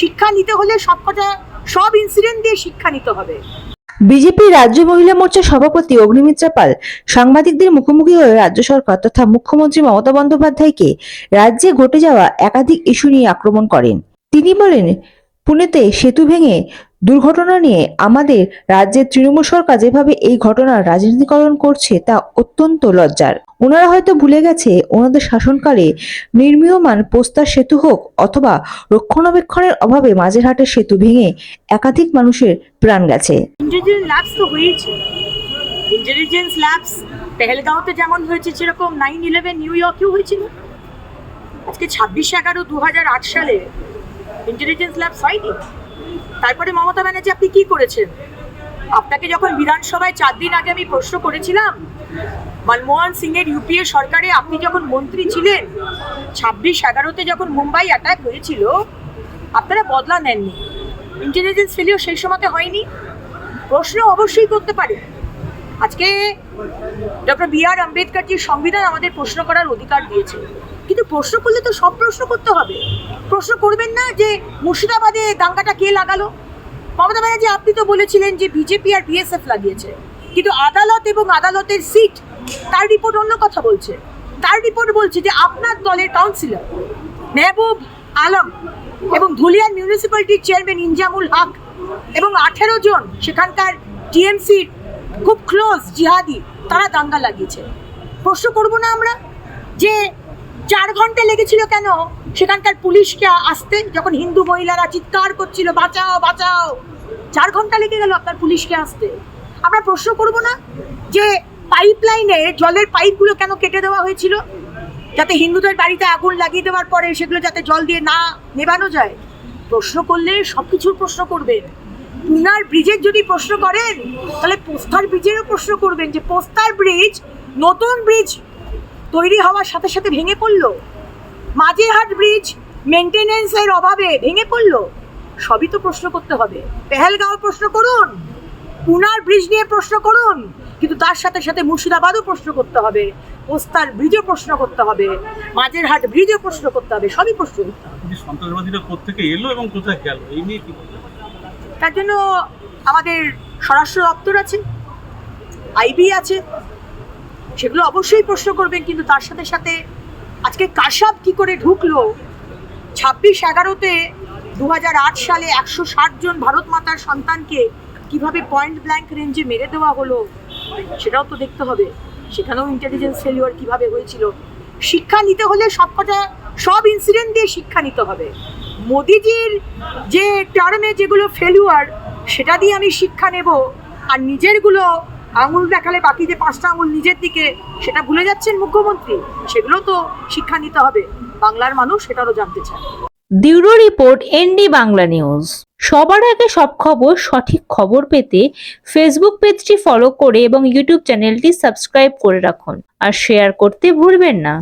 শিক্ষা নিতে হলে সবকটা, সব ইনসিডেন্ট দিয়ে শিক্ষা নিতে হবে। বিজেপি রাজ্য মহিলা মোর্চার সভাপতি অগ্নিমিত্রা পাল সাংবাদিকদের মুখোমুখি হয়ে রাজ্য সরকার তথা মুখ্যমন্ত্রী মমতা বন্দ্যোপাধ্যায়কে রাজ্যে ঘটে যাওয়া একাধিক ইস্যু নিয়ে আক্রমণ করেন। তিনি বলেন, পুনেতে সেতু ভেঙে দুর্ঘটনা নিয়ে আমাদের রাজ্যের তৃণমূল সরকার যেভাবে এই ঘটনার রাজনীতিকরণ করছে তা অত্যন্ত লজ্জার। ওনারা হয়তো ভুলে গেছে, ওনাদের শাসনকালে নির্মীয়মান পোস্তার সেতু হোক অথবা রক্ষণাবেক্ষণের অভাবে মাঝেরহাটের সেতু ভেঙে একাধিক মানুষের প্রাণ গেছে। ইন্টেলিজেন্স ল্যাবস তো হয়েইছে ইন্টেলিজেন্স ল্যাবস পেহেলগাঁওতে যেমন হয়েছে সেরকম নাইন ইলেভেন নিউ ইয়র্কেও হয়েছিল। আজকে ছাব্বিশে এগারো দু হাজার আট সালে ইন্টেলিজেন্স ল্যাবস হয়নি? তারপরে মমতা ব্যানার্জি, আপনি কি করেছেন? আপনাকে যখন বিধানসভায় চার দিন আগে আমি প্রশ্ন করেছিলাম, মনমোহন সিং এর ইউপিএ সরকারে আপনি যখন মন্ত্রী ছিলেন, ছাব্বিশ এগারোতে যখন মুম্বাই অ্যাটাক হয়েছিল, আপনারা বদলা নেননি। ইন্টেলিজেন্স ফেলিও সেই সময়তে হয়নি। প্রশ্ন অবশ্যই করতে পারে আজকে ডক্টর বি আর আম্বেদকরজির সংবিধান আমাদের প্রশ্ন করার অধিকার দিয়েছে, কিন্তু প্রশ্ন করলে তো সব প্রশ্ন করতে হবে। প্রশ্ন করবেন না যে মুর্শিদাবাদে দাঙ্গাটা কে লাগালো? মমতা ব্যানার্জি, আপনি তো বলেছিলেন যে বিজেপি আর বিএসএফ লাগিয়েছে, কিন্তু আদালত এবং আদালতের সিট, তার রিপোর্ট অন্য কথা বলছে। তার রিপোর্ট বলছে যে আপনার দলের কাউন্সিলর মেহবুব আলম এবং ধুলিয়ান মিউনিসিপ্যালিটির চেয়ারম্যান ইনজামুল হক এবং আঠেরো জন সেখানকার টিএমসির খুব ক্লোজ জিহাদি, তারা দাঙ্গা লাগিয়েছে। প্রশ্ন করব না আমরা যে চার ঘণ্টা লেগেছিল কেন? সেখানকার পুলিশকে আসতে যখন হিন্দু মহিলারা চিৎকার করছিল, বাঁচাও বাঁচাও, চার ঘণ্টা লেগে গেল আপনার পুলিশকে আসতে। আমরা প্রশ্ন করব না যে পাইপ লাইনে জলের পাইপগুলো কেন কেটে দেওয়া হয়েছিল? যাতে হিন্দুদের বাড়িতে আগুন লাগিয়ে দেওয়ার পরে সেগুলো যাতে জল দিয়ে না নেবানো যায়? প্রশ্ন করলে সব কিছুর প্রশ্ন করবেন। পুনার ব্রিজের যদি প্রশ্ন করেন, তাহলে পোস্তার ব্রিজেরও প্রশ্ন করবেন যে পোস্তার ব্রিজ নতুন ব্রিজ তৈরি হওয়ার সাথে সাথে ভেঙে পড়ল। মাঝেরহাট ব্রিজ মেনটেনেন্সের অভাবে ভেঙে পড়ল। সবই তো প্রশ্ন করতে হবে। পেহেলগাঁও প্রশ্ন করুন পুনার ব্রিজ নিয়ে প্রশ্ন করুন, কিন্তু তার সাথে সাথে মুর্শিদাবাদও প্রশ্ন করতে হবে। পোস্তার ব্রিজও প্রশ্ন করতে হবে। মাঝেরহাট ব্রিজও প্রশ্ন করতে হবে। সবই প্রশ্ন করতে হবে। সন্ত্রাসবাদীরা কোথেকে এলো এবং কোথায় গেল? এই নিয়ে কি? তার জন্য আমাদের স্বরাষ্ট্র দপ্তর আছে, আইবি আছে, সেগুলো অবশ্যই প্রশ্ন করবেন, কিন্তু তার সাথে সাথে আজকে কাশাব কি করে ঢুকলো? ছাব্বিশ এগারোতে দু সালে একশো ষাট জন ভারত মাতার সন্তানকে কীভাবে পয়েন্ট ব্ল্যাঙ্ক রেঞ্জে মেরে দেওয়া হলো, সেটাও তো দেখতে হবে। সেখানেও ইন্টেলিজেন্স ফেলিওর কীভাবে হয়েছিল? শিক্ষা নিতে হলে সবকটা, সব ইনসিডেন্ট দিয়ে শিক্ষা নিতে হবে। মোদিজির যে টার্মে যেগুলো ফেলুয়ার সেটা দিয়ে আমি শিক্ষা নেব। আর নিজেরগুলো আঙুল দেখালে বাকি যে পাঁচটা আঙুল নিজের দিকে, সেটা ভুলে যাচ্ছেন মুখ্যমন্ত্রী, সেগুলো তো শিক্ষা নিতে হবে। বাংলার মানুষ সেটারও জানতে চায়। Bureau report, ND Bangla news. সবার আগে সব খবর, সঠিক খবর পেতে ফেসবুক পেজটি ফলো করে এবং ইউটিউব চ্যানেলটি সাবস্ক্রাইব করে রাখুন। আর শেয়ার করতে ভুলবেন না।